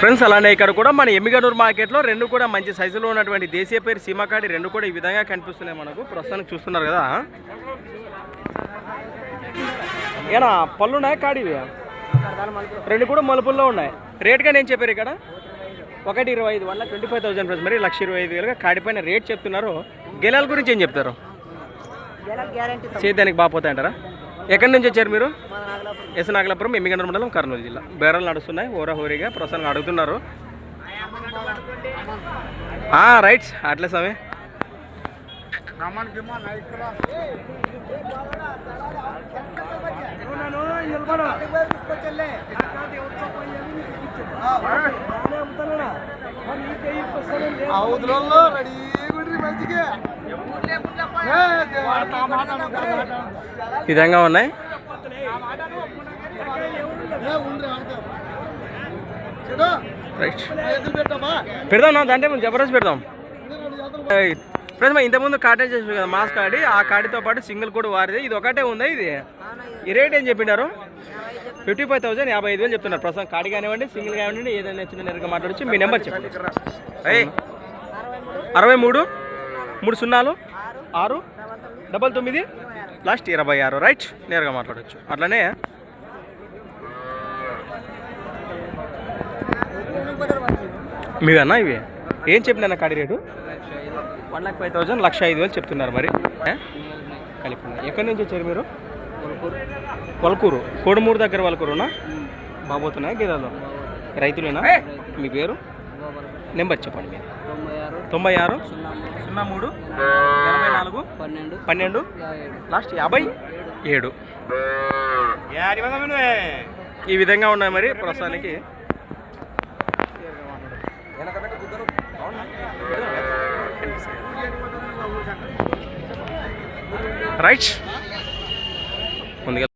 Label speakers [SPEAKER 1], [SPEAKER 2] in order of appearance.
[SPEAKER 1] Friends అలానే ఇక్కడ కూడా మన ఎమ్మిగనూరు మార్కెట్లో రెండు కూడా మంచి సైజులో ఉన్నటువంటి దేశీయ పేరు సీమాకాడి రెండు కూడా ఈ విధంగా కనిపిస్తున్నాయి మనకు. ప్రస్తుతానికి చూస్తున్నారు కదా? ఏనా పళ్ళు ఉన్నాయా కాడివి రెండు కూడా మలుపుల్లో ఉన్నాయి. రేట్గా నేను చెప్పారు ఇక్కడ? ఒకటి ఇరవై ఐదు వల్ల ట్వంటీ ఫైవ్ థౌసండ్ ప్రైస్ మరి లక్ష ఇరవై ఐదు వేలుగా కాడిపైన రేట్ చెప్తున్నారు. గెలాల గురించి ఏం చెప్తారు? సేద్యానికి బాగా పోతాయంటారా? ఎక్కడి నుంచి వచ్చారు మీరు? ఎస్ నాగలాపురం ఎమ్మిగండ్ర మండలం కర్నూలు జిల్లా. బేరాలు నడుస్తున్నాయి హోరా హోరీగా ప్రస్తుతానికి అడుగుతున్నారు. ఆ, రైట్ అట్లే స్వామి.
[SPEAKER 2] అవతలలో
[SPEAKER 1] విధంగా ఉన్నాయి? రైట్. పెడదాం నా దాంట్లో మనం జబర్దస్త్ పెడదాం. ఫ్రెండ్స్ మరి ఇంతకుముందు కాటేజ్ చేసి కదా మాస్ కాడి ఆ కాడితో పాటు సింగిల్ కూడా వారిది. ఇది ఒకటే ఉందా ఇది? ఈ రేట్ ఏం చెప్పినారు ఫిఫ్టీ ఫైవ్ థౌసండ్ యాభై ఐదు వేలు చెప్తున్నారు. ప్రస్తుతం కాడి కానివ్వండి సింగిల్ కానివ్వండి ఏదైనా చిన్న నేరుగా మాట్లాడచ్చు. మీ నెంబర్ చెప్పండి. అరవై మూడు? మూడు సున్నాలు? ఆరు? డబల్ తొమ్మిది? లాస్ట్ ఇరవై ఆరు. రైట్. నేరుగా మాట్లాడచ్చు. అట్లనే మీవన్నా ఇవి? ఏం చెప్పినా కాడి rate? One lakh five thousand లక్ష ఐదు వేలు చెప్తున్నారు మరి? కలిపి. ఎక్కడి నుంచి వచ్చారు మీరు? వల్కూరు కోడుమూరు దగ్గర వల్కూరునా బాబోతున్నాయా గిరాలు? రైతులేనా? మీ పేరు? నెంబర్ చెప్పండి మీరు.
[SPEAKER 3] తొంభై ఆరు సున్నా మూడు
[SPEAKER 1] ఎనభై నాలుగు
[SPEAKER 3] పన్నెండు
[SPEAKER 1] పన్నెండు లాస్ట్ యాభై ఏడు. ఈ విధంగా ఉన్నాయి మరి ప్రస్తుతానికి. రైట్. ముందుగా